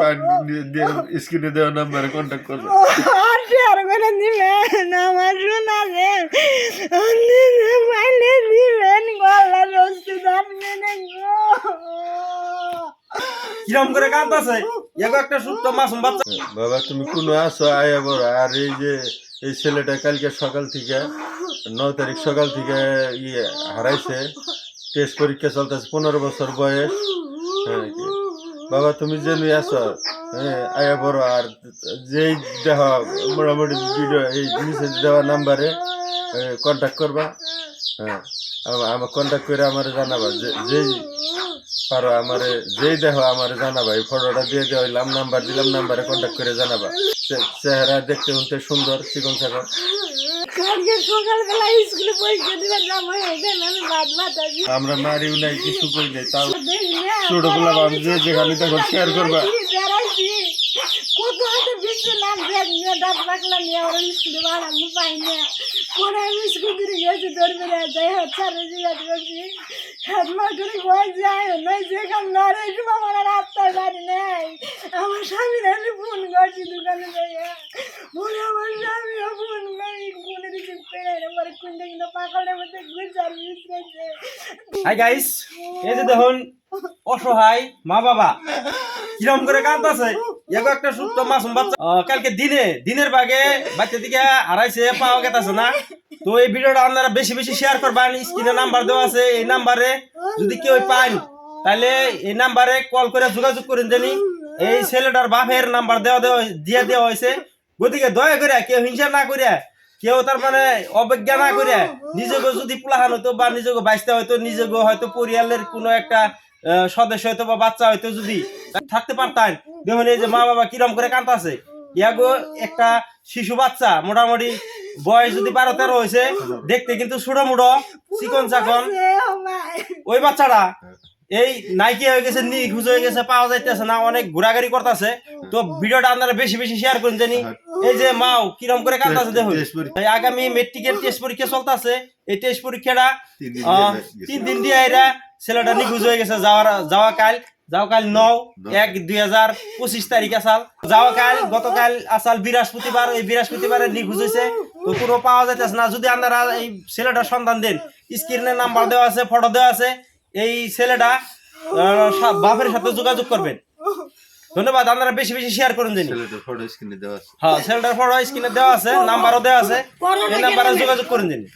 পান দিয়ে স্ক্রিনে দেওয়া নাম্বারে কন্ট্যাক্ট করবে আর শেয়ার করে দিবেন আমার গো কিরম করে কাঁদতেছে এগো একটা সুপ্ত মাসুম বাচ্চা বাবা তুমি কোনো আসো আয়া বড় আর এই যে এই ছেলেটা কালকে সকাল থেকে ন তারিখ সকাল থেকে ইয়ে হারাইছে টেস্ট পরীক্ষা চলতেছে পনেরো বছর বয়স হ্যাঁ, বাবা, তুমি যে নিয়ে আসো হ্যাঁ আয়া বড় আর যেই দেহ মোটামুটি ভিডিও এই জিনিসের দেওয়া নাম্বারে কন্ট্যাক্ট করবা হ্যাঁ আমার কন্ট্যাক্ট করে আমার জানাবা, যে, যেই পারো আমারে, যেই দেখো আমারে জানাবা, এই ফটোটা দিয়ে দেওয়া হইলাম নাম্বার দিলাম নাম্বারে কন্ট্যাক্ট করে জানাবা। চেহারা দেখতে শুনতে সুন্দর চিকন কালকে সকালবেলা স্কুলে পরীক্ষা দিবার বাদ বাতাছি আমরা মারিও নাই কিছু করি নাই, তাও দেখি না ছোটগুলা ভাবি যে যেখানে দেখো শেয়ার করবা। বেড়াইছি কত হাতে বিশ্ব হাই গাইস এই যে দেখুন, অসহায় মা বাবা। কিরম করে কাঁদতেছে। একটা মাসুম বাচ্চা। কালকে দিনে, দিনের বাচ্চা দিকে হারাইছে, পাওয়া গেছে না। তো এই ভিডিওটা আপনারা বেশি বেশি শেয়ার করবেন। স্ক্রিনে নাম্বার দেওয়া আছে, এই নাম্বারে যদি কেউ পান, তাহলে এই নাম্বারে কল করে যোগাযোগ করেন জানি। এই ছেলেটার বাপের নাম্বার দেওয়া দেওয়া দিয়ে দেওয়া হয়েছে। গতিকে দয়া করে কেউ হিংসা না করে কেউ তার মানে অবজ্ঞা না করে নিজেকে যদি পুলাহান হইতো বা নিজেকে বাইসতে হয়তো নিজেকে হয়তো পরিয়ালের কোনো একটা সদস্য হয়তো বা বাচ্চা হয়তো যদি থাকতে পারতেন দেখুন এই যে মা বাবা কিরম করে কান্তাছে ইয়াগো একটা শিশু বাচ্চা মোটামুটি বয়স যদি বারো তেরো হয়েছে দেখতে কিন্তু ছোট মুড়ো চিকন চাকন। ওই বাচ্চাটা এই নাইকি হয়ে গেছে নি নিখোঁজ হয়ে গেছে পাওয়া যাইতেছে না অনেক ঘোরাঘুরি করতেছে। তো ভিডিওটা আপনারা বেশি বেশি শেয়ার করুন জানি। এই যে মাও কিরম করে কান্দাছে দেখুন। আগামী মেট্রিকের টেস্ট পরীক্ষা চলতেছে। এই টেস্ট পরীক্ষাটা তিন দিন দিয়ে এরা ছেলেটা নিখোঁজ হয়ে গেছে যাওয়ার যাওয়া কাল যাওয়া কাল নও এক দুই হাজার পঁচিশ তারিখ আসাল। যাওয়া কাল গতকাল আসাল বৃহস্পতিবার এই বৃহস্পতিবারে নিখোঁজ হয়েছে তো কোনো পাওয়া যাইতেছে না। যদি আপনারা এই ছেলেটার সন্ধান দেন স্ক্রিনে নাম্বার দেওয়া আছে ফটো দেওয়া আছে। এই ছেলেটা আহ, বাপের সাথে যোগাযোগ করবেন। ধন্যবাদ আপনারা বেশি বেশি শেয়ার করুন জানি ছেলেটার ফটো স্ক্রিনে দেওয়া আছে। হ্যাঁ ছেলেটার ফটো স্ক্রিনে দেওয়া আছে নাম্বারও দেওয়া আছে। এই নাম্বারে যোগাযোগ করুন জানি